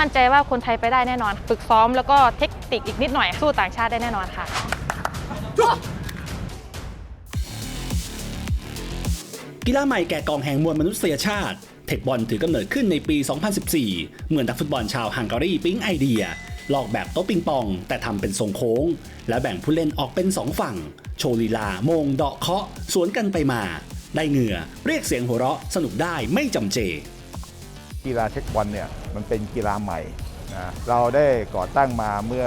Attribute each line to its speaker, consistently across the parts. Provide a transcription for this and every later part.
Speaker 1: มั่นใจว่าคนไทยไปได้แน่นอน ฝึกซ้อมแล้วก็เทคนิคอีกนิดหน่อยสู้ต่างชาติได้แน่นอนค่ะ
Speaker 2: กีฬาใหม่แก่กองแห่งมวลมนุษยชาติ เทคบอลถือกำเนิดขึ้นในปี 2014 เมื่อนักฟุตบอลชาวฮังการีปิ๊งไอเดีย ลอกแบบโต๊ะปิงปอง แต่ทำเป็นทรงโค้ง และแบ่งผู้เล่นออกเป็น 2 ฝั่ง โชว์ลีลา โมง เดาะเคาะ สวนกันไปมา ได้เหงื่อ เรียกเสียงหัวเราะ สนุกได้ไม่จำเจ
Speaker 3: กีฬาเทคบอลเนี่ยมันเป็นกีฬาใหม่นะเราได้ก่อตั้งมาเมื่อ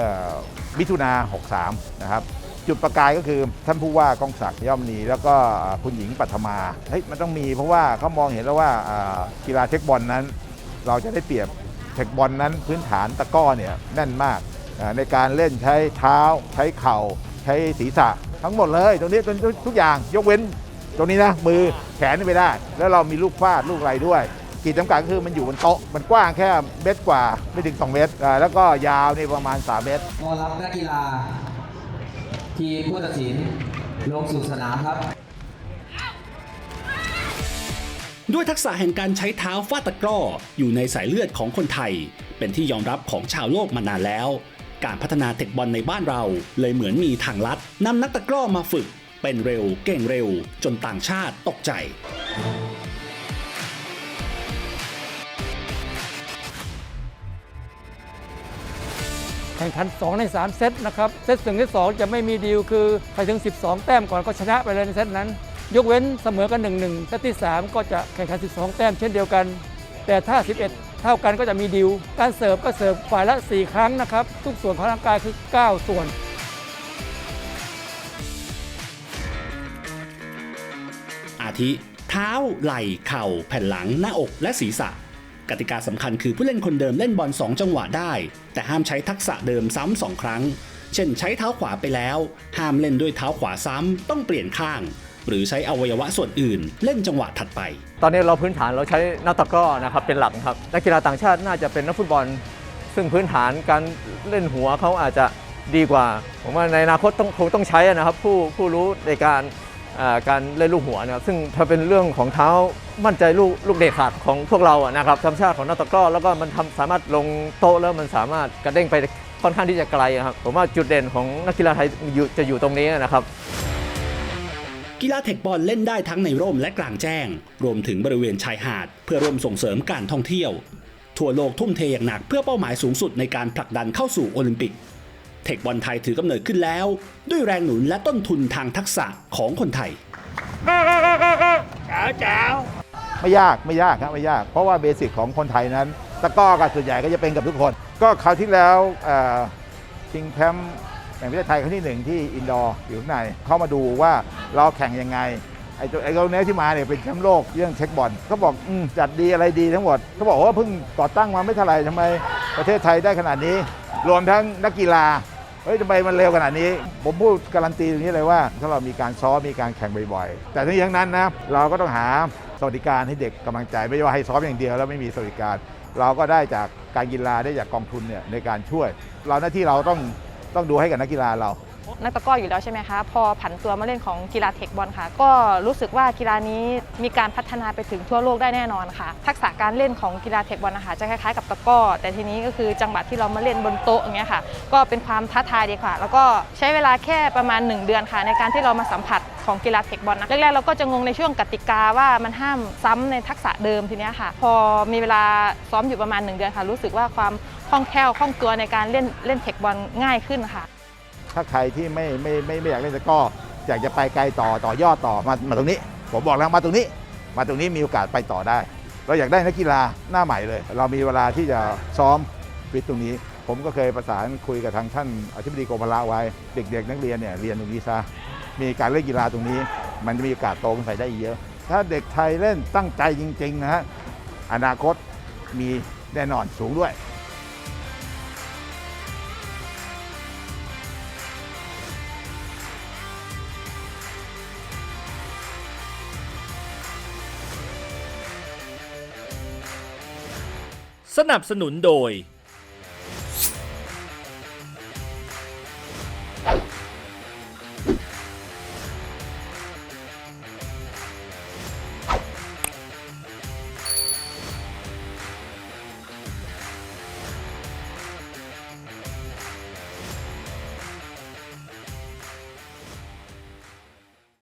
Speaker 3: มิถุนา63 นะครับ จุดประกายก็คือท่านผู้ว่ากองศักดิ์ย่อมนีแล้วก็คุณหญิงปัทมาเฮ้ยมันต้องมีเพราะว่าเขามองเห็นแล้วว่ากีฬาเทคบอลนั้น เราจะได้เปรียบเทคบอลนั้นพื้นฐานตะก้อเนี่ยแน่นมากในการเล่นใช้เท้า ใช้เข่า ใช้ศีรษะ ทั้งหมดเลย ตรงนี้ทุกทุกอย่างยกเว้น ตรงนี้นะมือแขนนี่ไม่ได้ แล้วเรามีลูกฟาดลูกอะไรด้วย ขีดจำกัดก็คือมันอยู่บนโต๊ะ มันกว้างแค่เมตรกว่าไม่ถึง 2 เมตรอ่าแล้วก็ยาวนี่ประมาณ 3 เมตร
Speaker 4: ต้อนรับนักกีฬา ทีมผู้ตัดสินลงสู่สนามครับ
Speaker 2: ด้วยทักษะแห่งการใช้เท้าฟาดตะกร้อ อยู่ในสายเลือดของคนไทย เป็นที่ยอมรับของชาวโลกมานานแล้ว การพัฒนาเทคบอลในบ้านเรา เลยเหมือนมีทางลัดนำนักตะกร้อมาฝึก เป็นเร็วเก่งเร็ว จนต่างชาติตกใจ
Speaker 5: แข่งขัน 2 ใน 3 เซตนะครับ เซตหนึ่งเซตสองจะไม่มีดีลคือไปถึง 12 แต้มก่อนก็ชนะไปเลยในเซตนั้น ยกเว้นเสมอกัน 1-1 เซตที่ 3 ก็จะแข่งขัน 12 แต้มเช่นเดียวกัน แต่ถ้า 11 เท่ากันก็จะมีดีลการเสิร์ฟก็เสิร์ฟฝ่ายละ 4 ครั้งนะครับ ทุกส่วนของร่างกายคือ 9 ส่วน
Speaker 2: อาทิ เท้า ไหล่ เข่า แผ่นหลัง หน้าอก และศีรษะ กติกาสำคัญคือผู้เล่นคนเดิมเล่นบอล2 จังหวะได้ แต่ห้ามใช้ทักษะเดิมซ้ำสองครั้ง เช่นใช้เท้าขวาไปแล้ว ห้ามเล่นด้วยเท้าขวาซ้ำต้องเปลี่ยนข้าง หรือใช้อวัยวะส่วนอื่น เล่นจังหวะถัดไป
Speaker 6: ตอนนี้เราพื้นฐานเราใช้นักตะกร้อนะครับเป็นหลักครับนักกีฬาต่างชาติน่าจะเป็นนักฟุตบอล ซึ่งพื้นฐานการเล่นหัวเขาอาจจะดีกว่า ผมว่าในอนาคตต้องคงต้องใช้นะครับผู้ผู้รู้ในการ การเล่นลูกหัวนะครับซึ่งถ้าเป็นเรื่องของเท้ามั่นใจลูกลูกเด็ดขาดของพวกเราอะนะครับธรรมชาติของนักตะกร้อแล้วก็มันทำสามารถลงโต๊ะแล้วมันสามารถกระเด้งไปค่อนข้างที่จะไกลอะครับผมว่าจุดเด่นของนักกีฬาไทยจะอยู่ตรงนี้นะครับ
Speaker 2: กีฬาเทคบอลเล่นได้ทั้งในร่มและกลางแจ้ง รวมถึงบริเวณชายหาด เพื่อร่วมส่งเสริมการท่องเที่ยว ทั่วโลกทุ่มเทอย่างหนักเพื่อเป้าหมายสูงสุดในการผลักดันเข้าสู่โอลิมปิก เทคบอลไทยถือกำเนิดขึ้นแล้ว ด้วยแรงหนุนและต้นทุนทางทักษะของคนไทย
Speaker 3: ไม่ยากไม่ยากครับไม่ยาก เพราะว่าเบสิกของคนไทยนั้นตะกร้อกับส่วนใหญ่ก็จะเป็นกับทุกคน ก็คราวที่แล้วชิงแชมป์แห่งประเทศไทยครั้งที่หนึ่งที่อินดอร์อยู่ข้างในเข้ามาดูว่าเราแข่งยังไงไอ้ตัวไอ้ตัวเนี้ยที่มาเนี่ยเป็นแชมป์โลกเรื่องเช็คบอลเขาบอกอมจัดดีอะไรดีทั้งหมดเขาบอกว่าเพิ่งก่อตั้งมาไม่เท่าไหร่ทำไมประเทศไทยได้ขนาดนี้ รวมทั้งนักกีฬา เฮ้ยทำไมมันเร็วขนาดนี้ ผมพูดการันตีตรงนี้เลยว่า ถ้าเรามีการซ้อมมีการแข่งบ่อยๆ แต่ทั้งนี้ทั้งนั้นนะเราก็ต้องหาสวัสดิการให้เด็กกำลังใจไม่ใช่ว่าให้ซ้อมอย่างเดียวแล้วไม่มีสวัสดิการ เราก็ได้จากการกีฬาได้จากกองทุนเนี่ยในการช่วย เราหน้าที่เราต้องต้องดูให้กับนักกีฬาเรา
Speaker 1: นักตะก้ออยู่แล้วใช่ไหมคะพอผันตัวมาเล่นของกีฬาเทคบอลค่ะ ก็รู้สึกว่ากีฬานี้มีการพัฒนาไปถึงทั่วโลกได้แน่นอนค่ะ ทักษะการเล่นของกีฬาเทคบอลนะคะจะคล้ายๆกับตะก้อ แต่ทีนี้ก็คือจังหวะที่เรามาเล่นบนโต๊ะอย่างเงี้ยค่ะ ก็เป็นความท้าทายดีค่ะ แล้วก็ใช้เวลาแค่ประมาณ 1 เดือนค่ะ ในการที่เรามาสัมผัสของกีฬาเทคบอลนะแรกๆเราก็จะงงในช่วงกติกาว่ามันห้ามซ้ำในทักษะเดิมทีเนี้ยค่ะ พอมีเวลาซ้อมอยู่ประมาณ 1 เดือนค่ะ รู้สึกว่าความคล่องแคล่วคล่องตัวในการเล่นเล่นเทคบอลง่ายขึ้นค่ะ
Speaker 3: ถ้าใครที่ไม่ไม่ไม่ไม่อยากเล่นตะก้ออยากจะไปไกลต่อต่อยอดต่อมามาตรงนี้ ผมบอกแล้วมาตรงนี้ มาตรงนี้มีโอกาสไปต่อได้ เราอยากได้นักกีฬาหน้าใหม่เลย เรามีเวลาที่จะซ้อมฟิตตรงนี้ ผมก็เคยประสานคุยกับทางท่านอธิบดีกรมพละไว้ เด็ก ๆ นักเรียนเนี่ยเรียนตรงนี้ซะมีการเล่นกีฬาตรงนี้ มันจะมีโอกาสโตขึ้นไปได้เยอะ ถ้าเด็กไทยเล่นตั้งใจจริงๆนะฮะอนาคตมีแน่นอนสูงด้วย
Speaker 7: สนับสนุนโดย